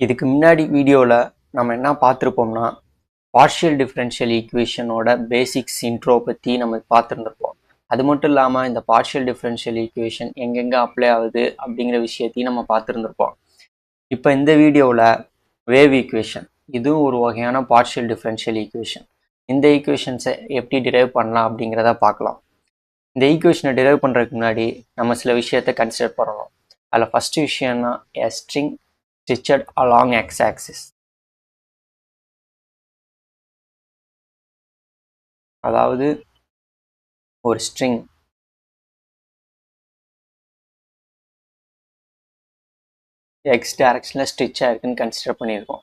இதுக்கு முன்னாடி வீடியோவில் நம்ம என்ன பார்த்துருப்போம்னா பார்ஷியல் டிஃப்ரென்ஷியல் ஈக்குவேஷனோட பேசிக்ஸ் இன்ட்ரோ பற்றி நம்ம பார்த்துருந்துருப்போம். அது மட்டும் இல்லாமல் இந்த பார்ஷியல் டிஃப்ரென்ஷியல் ஈக்குவேஷன் எங்கெங்கே அப்ளை ஆகுது அப்படிங்கிற விஷயத்தையும் நம்ம பார்த்துருந்துருப்போம். இப்போ இந்த வீடியோவில் வேவ் ஈக்குவேஷன் இதுவும் ஒரு வகையான பார்ஷியல் டிஃப்ரென்ஷியல் ஈக்குவேஷன் இந்த ஈக்குவேஷன்ஸை எப்படி டிரைவ் பண்ணலாம் அப்படிங்கிறத பார்க்கலாம். இந்த ஈக்குவேஷனை டிரைவ் பண்ணுறதுக்கு முன்னாடி நம்ம சில விஷயத்தை கன்சிடர் பண்ணணும். அதில் ஃபஸ்ட்டு விஷயம்னா a string stitched along X axis அதாவது ஒரு ஸ்ட்ரிங் எக்ஸ் டைரக்ஷனில் ஸ்டிச்சாக ஆயிருக்குன்னு கன்சிடர் பண்ணியிருக்கோம்.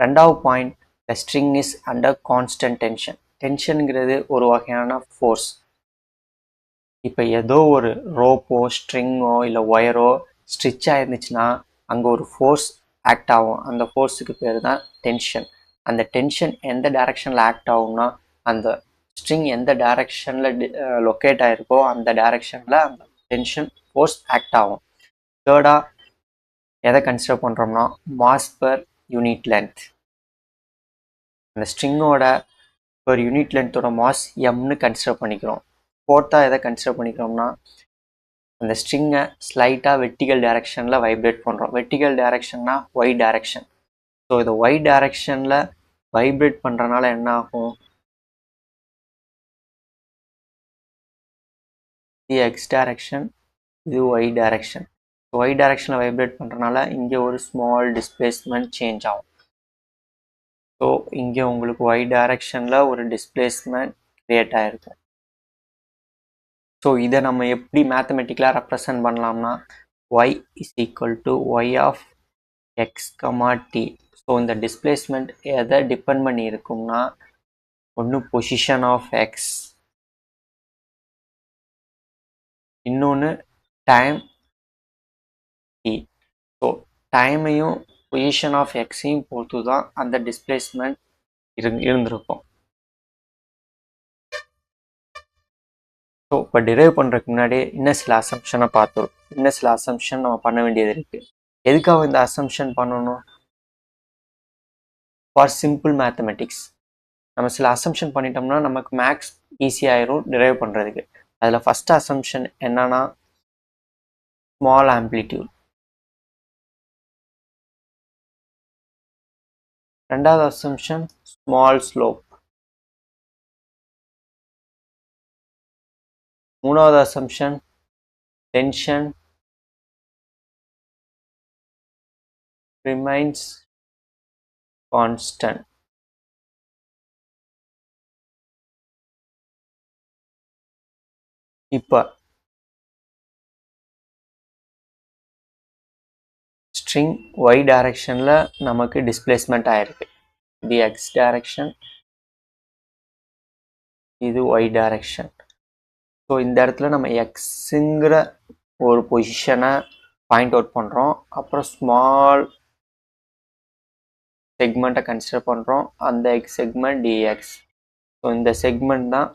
ரெண்டாவது point the string is under constant tension டென்ஷனுங்கிறது ஒரு வகையான ஃபோர்ஸ் இப்போ ஏதோ ஒரு ரோப்போ ஸ்ட்ரிங்கோ இல்லை ஒயரோ ஸ்ட்ரிச் ஆயிருந்துச்சுன்னா அங்கே ஒரு ஃபோர்ஸ் ஆக்ட் ஆகும். அந்த ஃபோர்ஸுக்கு பேர் தான் டென்ஷன் அந்த டென்ஷன் எந்த டைரக்ஷனில் ஆக்ட் ஆகும்னா அந்த ஸ்ட்ரிங் எந்த டைரக்ஷனில் லொக்கேட் ஆகிருக்கோ அந்த டைரக்ஷனில் அந்த டென்ஷன் ஃபோர்ஸ் ஆக்ட் ஆகும். தேர்டாக எதை கன்சிடர் பண்ணுறோம்னா மாஸ் பர் யூனிட் லென்த் அந்த ஸ்ட்ரிங்கோட ஒரு யூனிட் லென்த்தோட மாஸ் எம்னு கன்சிடர் பண்ணிக்கிறோம். ஃபோர்த்தாக எதை கன்சிடர் பண்ணிக்கிறோம்னா அந்த ஸ்ட்ரிங்கை ஸ்லைட்டாக வெர்டிகல் டைரக்ஷனில் வைப்ரேட் பண்ணுறோம் வெர்டிகல் டைரக்ஷன்னா ஒய் டைரக்ஷன் ஸோ இதை ஒய் டைரக்ஷனில் வைப்ரேட் பண்ணுறனால என்ன ஆகும் இது எக்ஸ் டைரக்ஷன் இது ஒய் டைரக்ஷன் ஒய் டைரக்ஷனில் வைப்ரேட் பண்ணுறனால இங்கே ஒரு ஸ்மால் டிஸ்பிளேஸ்மெண்ட் சேஞ்ச் ஆகும். ஸோ இங்கே உங்களுக்கு ஒய் டைரக்ஷனில் ஒரு டிஸ்பிளேஸ்மெண்ட் க்ரியேட் ஆகிருக்கும் ஸோ இதை நம்ம எப்படி மேத்தமெட்டிக்கலாக ரெப்ரசன்ட் பண்ணலாம்னா Y is equal to Y of X comma T so இந்த டிஸ்பிளேஸ்மெண்ட் எதை டிபெண்ட் பண்ணி இருக்கும்னா ஒன்று பொசிஷன் ஆஃப் எக்ஸ் இன்னொன்று டைம் டி ஸோ டைமையும் பொசிஷன் ஆஃப் எக்ஸையும் பொறுத்து தான் அந்த டிஸ்பிளேஸ்மெண்ட் இரு இருந்திருக்கும். ஸோ இப்போ டிரைவ் பண்ணுறதுக்கு முன்னாடி இன்னும் சில அசம்ஷனை பார்த்தோம் இன்னும் சில அசம்ஷன் நம்ம பண்ண வேண்டியது இருக்குது எதுக்காக இந்த அசம்ஷன் பண்ணணும்? ஃபார் சிம்பிள் மேத்தமெட்டிக்ஸ் நம்ம சில அசம்ஷன் பண்ணிட்டோம்னா நமக்கு மேக்ஸ் ஈஸியாயிரும் டிரைவ் பண்ணுறதுக்கு அதில் ஃபஸ்ட் அசம்ஷன் என்னன்னா ஸ்மால் ஆம்பிளிடியூட் ரெண்டாவது அசம்ஷன் ஸ்மால் ஸ்லோப் மூணாவது அசம்ஷன் டென்ஷன் ரிமைன்ஸ் கான்ஸ்டன்ட் இப்போ ஸ்ட்ரிங் ஒய் டைரக்ஷனில் நமக்கு டிஸ்பிளேஸ்மெண்ட் ஆயிருக்கு. இது எக்ஸ் டைரக்ஷன் இது ஒய் டைரக்ஷன் ஸோ இந்த இடத்துல நம்ம எக்ஸுங்கிற ஒரு பொசிஷனை பாயிண்ட் அவுட் பண்ணுறோம் அப்புறம் ஸ்மால் செக்மெண்ட்டை கன்சிடர் பண்ணுறோம் அந்த எக்ஸ் செக்மெண்ட் டிஎக்ஸ் ஸோ இந்த செக்மெண்ட் தான்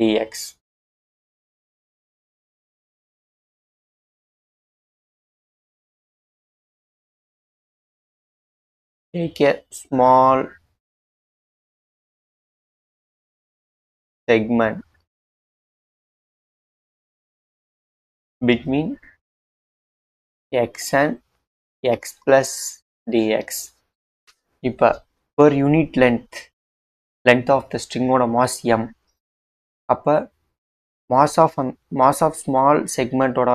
DX take a small segment. between x and x plus dx இப்போ per unit length length of the stringோட mass m அப்போ mass of mass of small segmentோட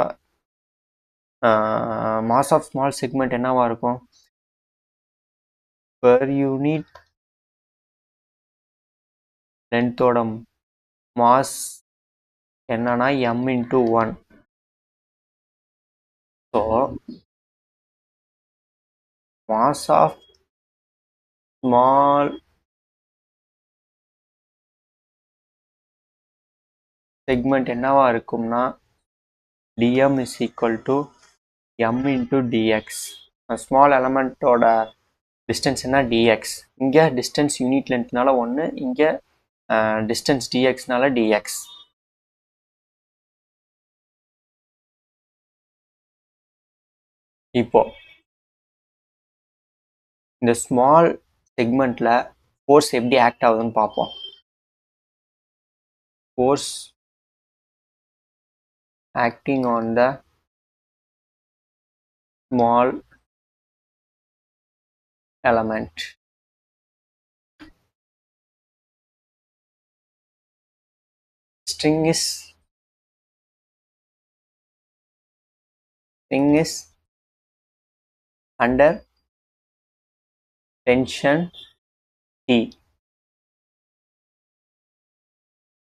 mass of small segment என்னவா இருக்கும் per unit லென்த்தோட mass என்னன்னா M into one so mass of small segment என்னவா இருக்கும்னா DM is equal to M into DX small எலமெண்ட்டோட distance என்ன? DX இங்கே distance unit லென்த்னால ஒன்று இங்கே டிஸ்டன்ஸ் டிஎக்ஸ்னால டிஎக்ஸ் இப்போ இந்த ஸ்மால் செக்மெண்ட்டில் ஃபோர்ஸ் எப்படி ஆக்ட் ஆகுதுன்னு பார்ப்போம். Force acting on the small element string is string is under tension T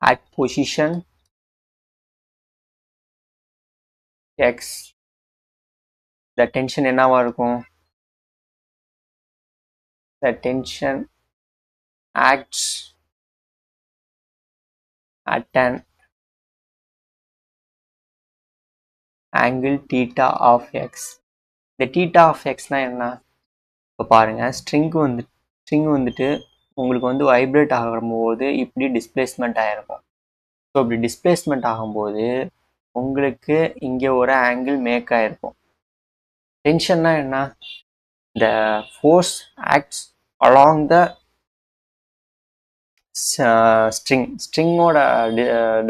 at position X the tension என்னவா இருக்கும் the tension acts at an angle theta of x இந்த theta of எக்ஸ்னால் என்ன? இப்போ பாருங்க ஸ்ட்ரிங்கு வந்து ஸ்ட்ரிங் வந்துட்டு உங்களுக்கு வந்து வைப்ரேட் ஆகும்போது இப்படி டிஸ்பிளேஸ்மெண்ட் ஆகிருக்கும் ஸோ இப்படி டிஸ்பிளேஸ்மெண்ட் ஆகும்போது உங்களுக்கு இங்கே ஒரு ஆங்கிள் மேக் ஆகிருக்கும் டென்ஷன்னா என்ன? The force acts along the string ஸ்ட்ரிங்கோட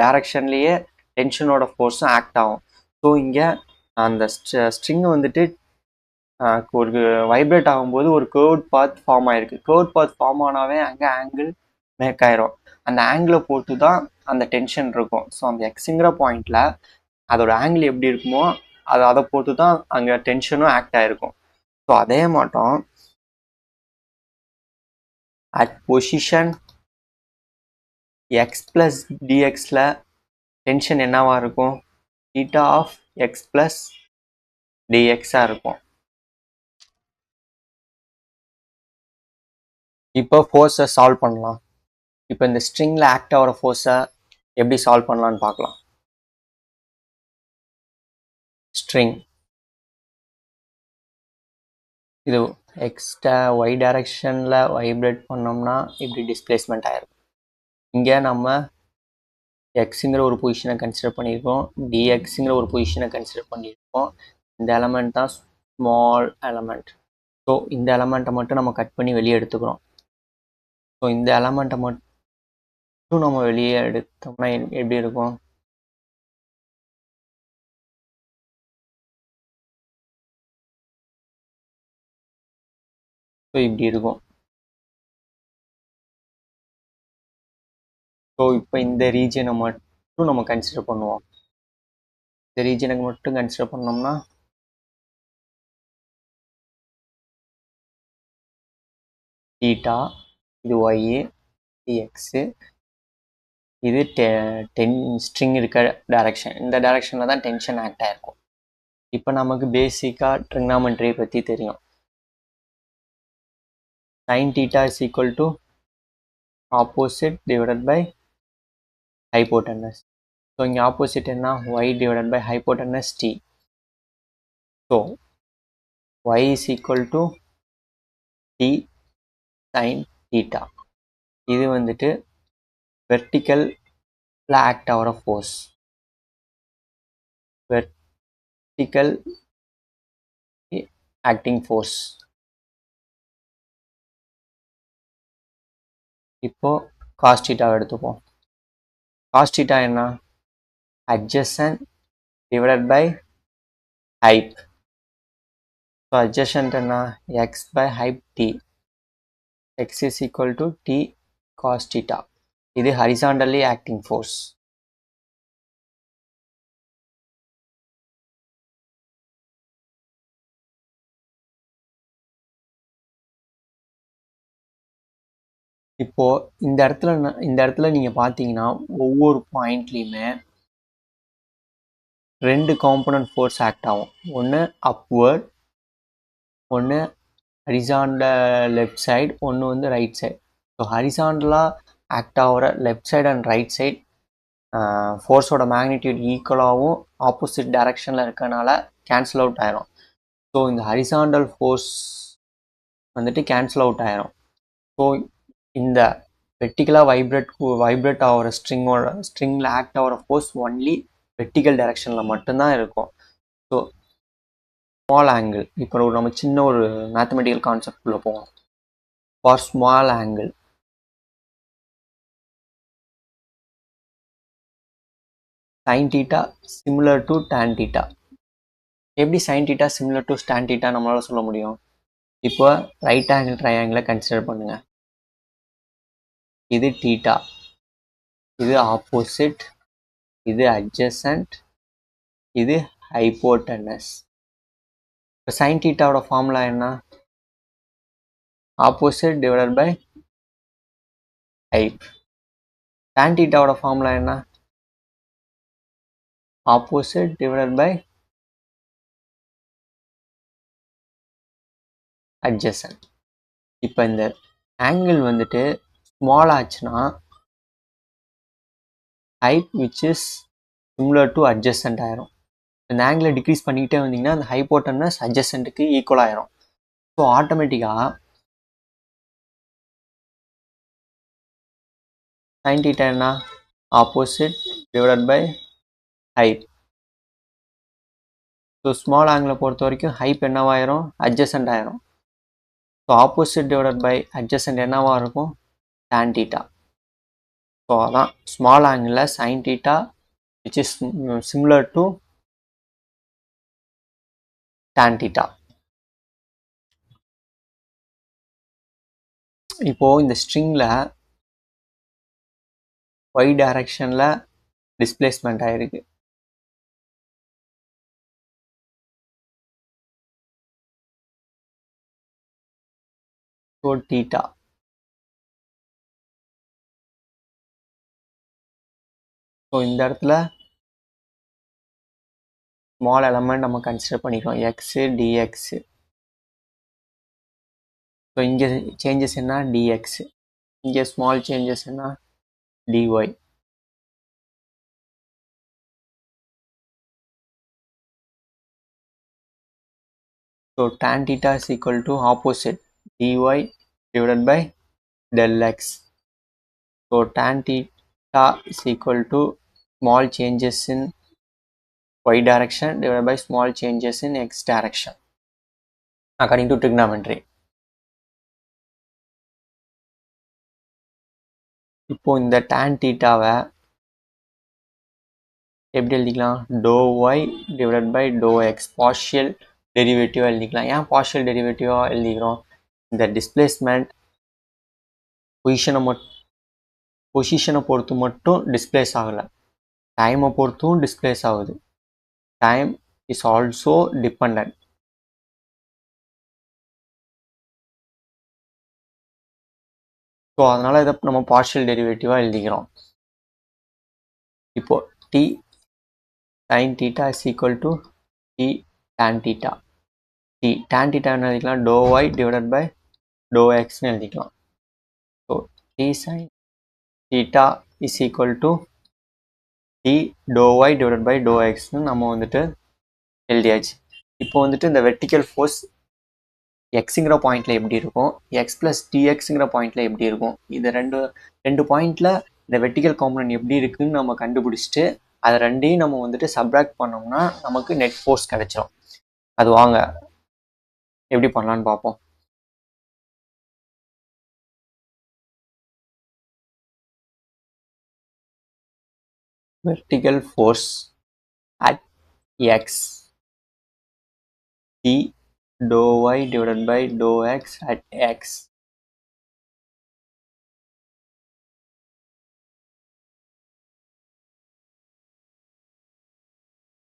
டைரக்ஷன்லேயே டென்ஷனோட ஃபோர்ஸும் ஆக்ட் ஆகும். ஸோ இங்கே அந்த ஸ்ட்ரிங் வந்துட்டு ஒரு வைப்ரேட் ஆகும்போது ஒரு கேர்ட் பாத் ஃபார்ம் ஆயிருக்கு. கேர்ட் பாத் ஃபார்ம் ஆனாவே அங்கே ஆங்கிள் மேக் ஆயிரும். அந்த ஆங்கிளை பொறுத்து தான் அந்த டென்ஷன் இருக்கும். ஸோ அந்த எக்ஸுங்கிற பாயிண்டில் அதோட ஆங்கிள் எப்படி இருக்குமோ அது அதை பொறுத்து தான் அங்கே டென்ஷனும் ஆக்ட் ஆகிருக்கும் ஸோ அதே மாட்டோம் அட் பொசிஷன் எக்ஸ் ப்ளஸ் டிஎக்ஸில் டென்ஷன் என்னவா இருக்கும்? தீட்டா ஆஃப் எக்ஸ் ப்ளஸ் டிஎக்ஸாக இருக்கும். இப்போ ஃபோர்ஸை சால்வ் பண்ணலாம். இப்போ இந்த ஸ்ட்ரிங்கில் ஆக்ட் ஆகிற ஃபோர்ஸை எப்படி சால்வ் பண்ணலான்னு பார்க்கலாம். ஸ்ட்ரிங் இது எக்ஸ்ட்ரா ஒய் டைரக்ஷனில் வைப்ரேட் பண்ணோம்னா இப்படி டிஸ்பிளேஸ்மெண்ட் ஆகிருக்கும் இங்கே நம்ம எக்ஸுங்கிற ஒரு பொசிஷனை கன்சிடர் பண்ணியிருக்கோம். டிஎக்ஸுங்கிற ஒரு பொசிஷனை கன்சிடர் பண்ணியிருக்கோம். இந்த எலமெண்ட் தான் ஸ்மால் எலமெண்ட் ஸோ இந்த எலமெண்ட்டை மட்டும் நம்ம கட் பண்ணி வெளியே எடுத்துக்கிறோம். ஸோ இந்த எலமெண்ட்டை மட்டும் நம்ம வெளியே எடுத்தோம்னா எப்படி இருக்கும்? ஸோ இப்படி இருக்கும். ஸோ இப்போ இந்த ரீஜனை மட்டும் நம்ம கன்சிடர் பண்ணுவோம். இந்த ரீஜனுக்கு மட்டும் கன்சிடர் பண்ணோம்னா தீட்டா இது ஒய்யு இது எக்ஸு இது டெ டென் ஸ்ட்ரிங் இருக்க டைரக்ஷன் இந்த டைரக்ஷனில் தான் டென்ஷன் ஆக்ட் ஆகிருக்கும் இப்போ நமக்கு பேசிக்காக ட்ரிக்னாமெண்ட்ரியை பற்றி தெரியும். Sine theta is equal to opposite divided by hypotenuse. So இங்கே ஆப்போசிட் என்ன? Y divided by hypotenuse T so y is equal to T sine theta இது வந்துட்டு வெர்டிக்கல் ஆக்ட் ஆகிற ஃபோர்ஸ் வெர்டிக்கல் ஆக்டிங் ஃபோர்ஸ் இப்போ காஸ்டீட்டாவை எடுத்துப்போம் காஸ்டீட்டா என்ன adjacent divided by hyp so adjacent என்ன x by hyp T x is equal to t cos theta. இது horizontally acting force. இப்போ இந்த இடத்துல இந்த இடத்துல நீங்கள் பார்த்தீங்கன்னா ஒவ்வொரு பாயிண்ட்லேயுமே ரெண்டு காம்பனன்ட் ஃபோர்ஸ் ஆக்ட் ஆகும். ஒன்று அப்வர்ட் ஒன்று ஹரிசாண்டல் லெஃப்ட் சைடு ஒன்று வந்து ரைட் சைடு ஸோ ஹரிசாண்டலாக ஆக்ட் ஆகிற left side and right side ஃபோர்ஸோட magnitude ஈக்குவலாகவும் ஆப்போசிட் டைரக்ஷனில் இருக்கனால கேன்சல் அவுட் ஆயிரும். ஸோ இந்த ஹரிசாண்டல் ஃபோர்ஸ் வந்துட்டு கேன்சல் அவுட் ஆயிரும். ஸோ இந்த வெர்டிக்கலாக வைப்ரேட் வைப்ரேட் ஆகிற ஸ்ட்ரிங்கோட ஸ்ட்ரிங்கில் ஆக்ட் ஆகிற ஃபோர்ஸ் ஒன்லி வெர்டிக்கல் டைரக்ஷனில் மட்டும்தான் இருக்கும். ஸோ ஸ்மால் ஆங்கிள் இப்போ ஒரு நம்ம சின்ன ஒரு மேத்தமெட்டிக்கல் கான்செப்ட்குள்ளே போவோம் for small angle sine theta similar to tan theta எப்படி sine theta similar to tan theta நம்மளால சொல்ல முடியும்? இப்போ ரைட் ஆங்கிள் ட்ரையாங்கிளை கன்சிடர் பண்ணுங்க. இது டீட்டா இது ஆப்போசிட் இது அட்ஜசன்ட் இது ஹைப்போட்டனஸ் இப்போ சைன் டீட்டாவோட ஃபார்முலா என்ன? Opposite divided by hyp tan டீட்டாவோட formula என்ன? ஆப்போசிட் டிவைடட் பை அட்ஜசன் இப்போ இந்த ஆங்கிள் வந்துட்டு ஸ்மால் ஆச்சுன்னா height which is similar to adjacent ஆயிரும். இந்த ஆங்கிளை டிக்ரீஸ் பண்ணிக்கிட்டே வந்தீங்கன்னா அந்த ஹைப்போட்டனஸ் அட்ஜசன்ட்டுக்கு ஈக்குவல் ஆயிரும். ஸோ ஆட்டோமேட்டிக்காக சைன் டீட்டா என்ன? Opposite divided by hyp so small ஆங்கிளை பொறுத்த வரைக்கும் ஹைப் என்னவாயிரும்? அட்ஜசன்ட் ஆயிரும். So opposite divided by adjacent என்னவாக இருக்கும்? டேன் டீட்டா ஸோ அதான். ஸ்மால் ஆங்கிளில் sine theta which is similar to tan theta இப்போ இந்த ஸ்ட்ரிங்கில் ஒய் டைரக்ஷனில் டிஸ்பிளேஸ்மெண்ட் ஆயிருக்கு. ஸோ டீட்டா ஸோ இந்த இடத்துல ஸ்மால் எலமெண்ட் நம்ம கன்சிடர் பண்ணிக்கிறோம் எக்ஸு டிஎக்ஸு ஸோ இங்கே சேஞ்சஸ் என்ன டிஎக்ஸு இங்கே ஸ்மால் சேஞ்சஸ் என்ன dy so tan theta is equal to opposite dy divided by del x. So tan theta is equal to small changes in y direction divided by small changes in x direction. according to trigonometry. இப்போ இந்த tan தீட்டாவை எப்படி எழுதிக்கலாம்? Dou y divide by dou x partial டெரிவேட்டிவாக எழுதிக்கலாம். ஏன் partial டெரிவேட்டிவாக எழுதிக்கிறோம்? இந்த டிஸ்பிளேஸ்மெண்ட் பொசிஷனை மட் பொசிஷனை பொறுத்து மட்டும் டிஸ்பிளேஸ் ஆகலை. டைமை பொறுத்தும் டிஸ்பிளேஸ் ஆகுது. Time is also depend so அதனால் இதை நம்ம பார்ஷியல் டெரிவேட்டிவாக எழுதிக்கிறோம். இப்போ d sine theta is equal to d tan theta d tan theta என்ன எழுதிக்கலாம். Dou y divided by dou எக்ஸ்னு எழுதிக்கலாம். So d sine theta is equal to d dou y divided by dou எக்ஸ்னு நம்ம வந்துட்டு எழுதியாச்சு. இப்போ வந்துட்டு இந்த வெர்டிக்கல் ஃபோர்ஸ் எக்ஸுங்கிற பாயிண்டில் எப்படி இருக்கும்? எக்ஸ் ப்ளஸ் டிஎக்ஸுங்கிற பாயிண்டில் எப்படி இருக்கும்? இது ரெண்டு ரெண்டு பாயிண்டில் இந்த வெர்டிக்கல் காம்பனன்ட் எப்படி இருக்குதுன்னு நம்ம கண்டுபிடிச்சிட்டு அதை ரெண்டையும் நம்ம வந்துட்டு சப்ராக்ட் பண்ணோம்னா நமக்கு நெட் ஃபோர்ஸ் கிடைச்சிரும். அது வாங்க எப்படி பண்ணலான்னு பார்ப்போம். Vertical force at x d dou y divided by dou x at x.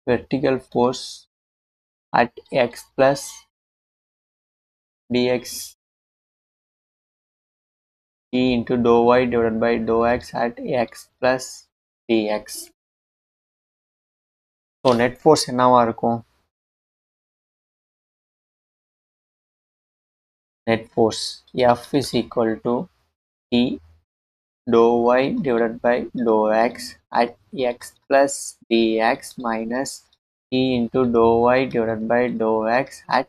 Vertical force at x plus dx d into dou y divided by dou x at x plus dx so net force என்னவா இருக்கும் net force F is equal to T dou y divided by dou x at x plus dx minus T into dou y divided by dou x at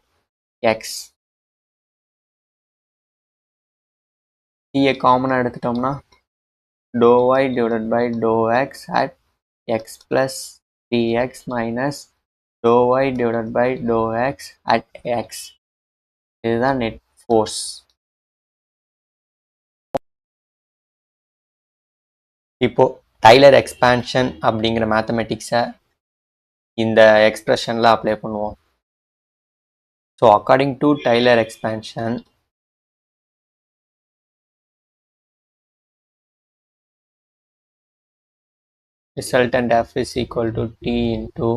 x. T காமனாக எடுத்துட்டோம்னா dou y divided by dou x at x plus dx minus dou y divided by dou x at x இதுதான் net force இப்போ tailor expansion அப்படிங்கிற மேத்தமெட்டிக்ஸை இந்த எக்ஸ்பிரஷனில் apply பண்ணுவோம் so according to Taylor expansion resultant f is equal to t into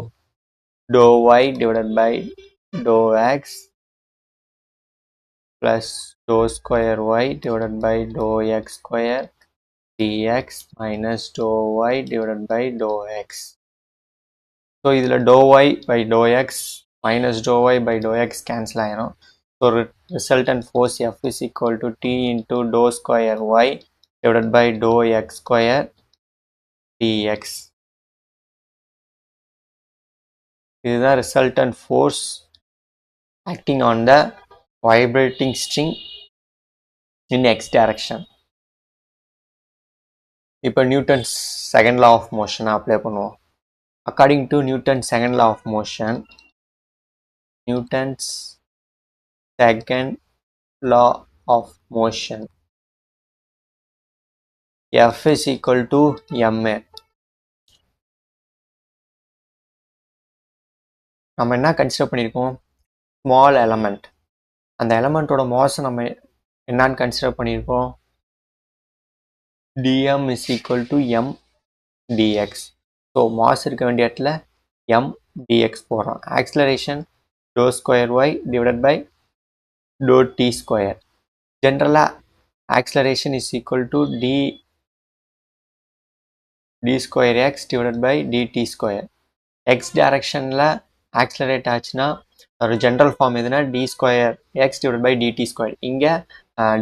dou y divided by dou x plus dou square y divided by dou x square dx minus dou y divided by dou x so இதில் dou y by dou x minus dou y by dou x cancel ஆயிரும் so resultant force F is equal to T into dou square y divided by dou x square dx இதுதான் resultant force acting on the vibrating string in x direction. இப்போ Newton's second law of மோஷனை apply பண்ணுவோம். According to Newton second law of motion Newton's second law of motion F is equal to m a நம்ம என்ன consider பண்ணியிருக்கோம்? Small element அந்த எலமெண்ட்டோட மாஸை நம்ம என்னான்னு consider பண்ணியிருக்கோம்? Dm is equal to m dx so mass இருக்க வேண்டிய இடத்துல எம் டிஎக்ஸ் போடுறோம். Acceleration dou square y divided by dou t square ஜென்ரலாக acceleration is equal to d d square x divided by dt square x டைரக்ஷனில் accelerate ஆச்சுன்னா ஒரு general form எதுனா d square x divide by dt square இங்கே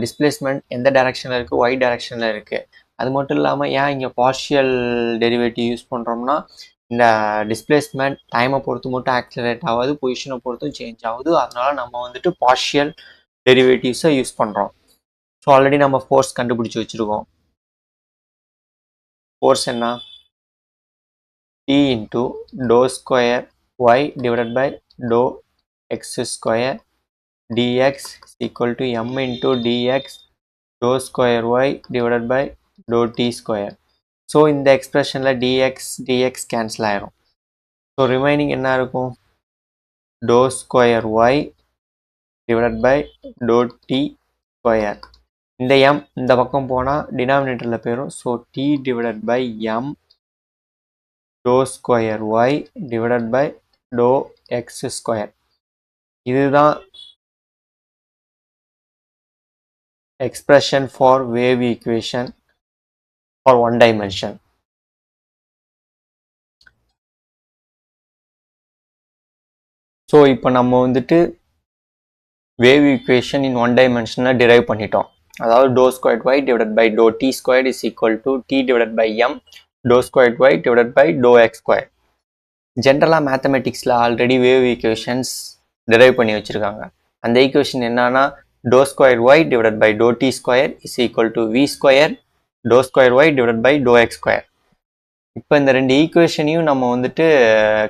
displacement எந்த டைரக்ஷனில் இருக்குது Y டைரக்ஷனில் இருக்குது அது மட்டும் இல்லாமல் ஏன் இங்கே பார்ஷியல் டெரிவேட்டிவ் யூஸ் பண்ணுறோம்னா இந்த டிஸ்பிளேஸ்மெண்ட் டைமை பொறுத்து மட்டும் ஆக்சிலரேட் ஆகாது பொசிஷனை பொறுத்தும் சேஞ்ச் ஆகுது. அதனால நம்ம வந்துட்டு பார்ஷியல் டெரிவேட்டிவ்ஸை யூஸ் பண்ணுறோம் ஸோ ஆல்ரெடி நம்ம ஃபோர்ஸ் கண்டுபிடிச்சி வச்சுருக்கோம். ஃபோர்ஸ் என்ன? T into dou square y divided by dou x square dx is equal to m into dx dou square y divided by dou t square. So இந்த எக்ஸ்பிரஷனில் dx dx cancel ஆயிரும். So remaining என்ன இருக்கும்? Dou square y divided by dou t square இந்த M இந்த பக்கம் போனால் டினாமினேட்டரில் போயிடும் so T divided by m dou square y divided by dou x square இதுதான் expression for wave equation for one dimension. So இப்போ நம்ம வந்துட்டு வேவ் ஈக்குவேஷன் இன் ஒன் டைமென்ஷனில் டிரைவ் பண்ணிட்டோம். அதாவது dou squared y divided by dou t squared is equal to T divided by M dou squared Y divided by dou X square ஜென்ரலாக மேத்தமெட்டிக்ஸில் already wave equations derive பண்ணி வச்சுருக்காங்க அந்த equation என்னன்னா dou square y divide by dou t square is equal to v square dou square y divide by dou x square இப்போ இந்த ரெண்டு ஈக்குவேஷனையும் நம்ம வந்துட்டு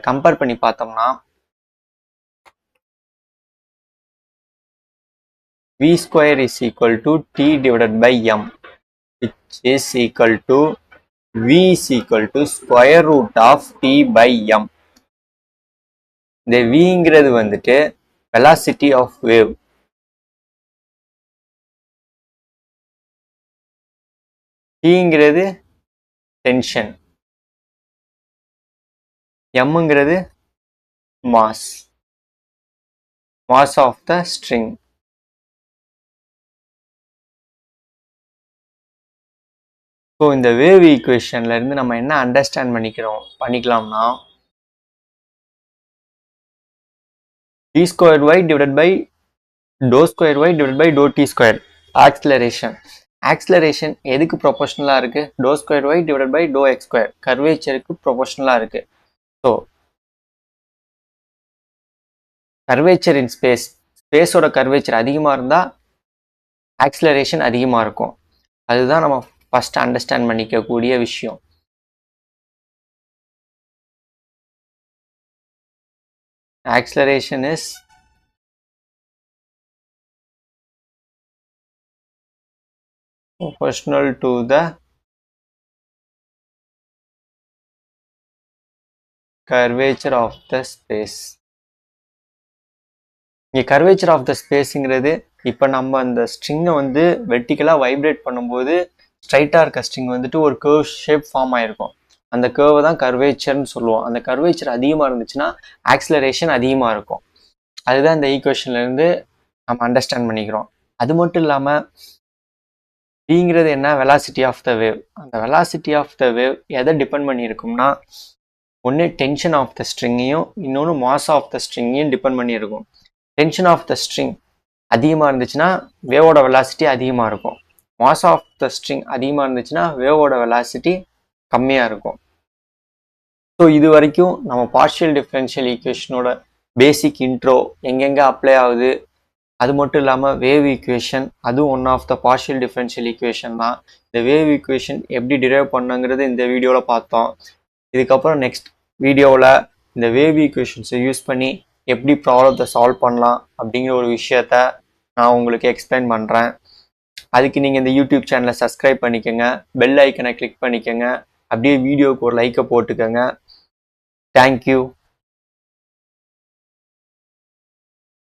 கம்பேர் பண்ணி பார்த்தோம்னா v square is equal to T divided by m which is equal to v is equal to square root of t by m இந்த விங்கிறது வந்துட்டு வெலாசிட்டி ஆஃப் வேவ் டிங்கிறது tension எம்ங்கிறது mass mass of the string so இந்த wave ஈக்குவேஷன்ல இருந்து நம்ம என்ன understand பண்ணிக்கிறோம்? பண்ணிக்கலாம்னா d square y divided by dou square y divide by dou t square acceleration acceleration எதுக்கு ப்ரொபோஷனலாக இருக்குது dou square y divide by dou x square கர்வேச்சருக்கு ப்ரொபோஷனலாக இருக்குது ஸோ கர்வேச்சர் இன் ஸ்பேஸ் ஸ்பேஸோட கர்வேச்சர் அதிகமாக இருந்தால் ஆக்ஸ்லரேஷன் அதிகமாக இருக்கும். அதுதான் நம்ம ஃபஸ்ட் அண்டர்ஸ்டாண்ட் பண்ணிக்கக்கூடிய விஷயம். Acceleration is proportional to the curvature of the space. இங்கே கர்வேச்சர் ஆஃப் த ஸ்பேஸுங்கிறது இப்போ நம்ம அந்த ஸ்ட்ரிங்கை வந்து வெர்டிக்கலாக வைப்ரேட் பண்ணும்போது ஸ்ட்ரைட்டாக இருக்க ஸ்ட்ரிங் வந்துட்டு ஒரு கர்வ் ஷேப் ஃபார்ம் ஆயிருக்கும். அந்த கேர்வை தான் கர்வேச்சர்னு சொல்லுவோம். அந்த கர்வேச்சர் அதிகமாக இருந்துச்சுன்னா ஆக்சிலரேஷன் அதிகமாக இருக்கும். அதுதான் இந்த ஈக்குவேஷன்லேருந்து நம்ம அண்டர்ஸ்டாண்ட் பண்ணிக்கிறோம். அது மட்டும் இல்லாமல் விங்கிறது என்ன? வெலாசிட்டி ஆஃப் த வேவ் அந்த வெலாசிட்டி ஆஃப் த வேவ் எதை டிபெண்ட் பண்ணியிருக்கும்னா ஒன்று டென்ஷன் ஆஃப் த ஸ்ட்ரிங்கையும் இன்னொன்று மாஸ் ஆஃப் த ஸ்ட்ரிங்கையும் டிபெண்ட் பண்ணியிருக்கும். டென்ஷன் ஆஃப் த ஸ்ட்ரிங் அதிகமாக இருந்துச்சுன்னா வேவோட வெலாசிட்டி அதிகமாக இருக்கும். மாஸ் ஆஃப் த ஸ்ட்ரிங் அதிகமாக இருந்துச்சுன்னா வேவோட வெலாசிட்டி கம்மியாக இருக்கும். ஸோ இது வரைக்கும் நம்ம பார்ஷியல் டிஃப்ரென்ஷியல் ஈக்குவேஷனோட பேசிக் இன்ட்ரோ எங்கெங்கே அப்ளை ஆகுது? அது மட்டும் இல்லாமல் வேவ் ஈக்குவேஷன் அதுவும் one of the partial differential equation தான். இந்த வேவ் ஈக்குவேஷன் எப்படி டிரைவ் பண்ணுங்கிறது இந்த வீடியோவில் பார்த்தோம். இதுக்கப்புறம் நெக்ஸ்ட் வீடியோவில் இந்த வேவ் ஈக்குவேஷன்ஸை யூஸ் பண்ணி எப்படி ப்ராப்ளத்தை சால்வ் பண்ணலாம் அப்படிங்கிற ஒரு விஷயத்த நான் உங்களுக்கு எக்ஸ்பிளைன் பண்ணுறேன் அதுக்கு நீங்கள் இந்த யூடியூப் சேனலை சப்ஸ்கிரைப் பண்ணிக்கோங்க. பெல் ஐக்கனை கிளிக் பண்ணிக்கோங்க. அப்படியே வீடியோவுக்கு ஒரு லைக்கை போட்டுக்கோங்க. தேங்க்யூ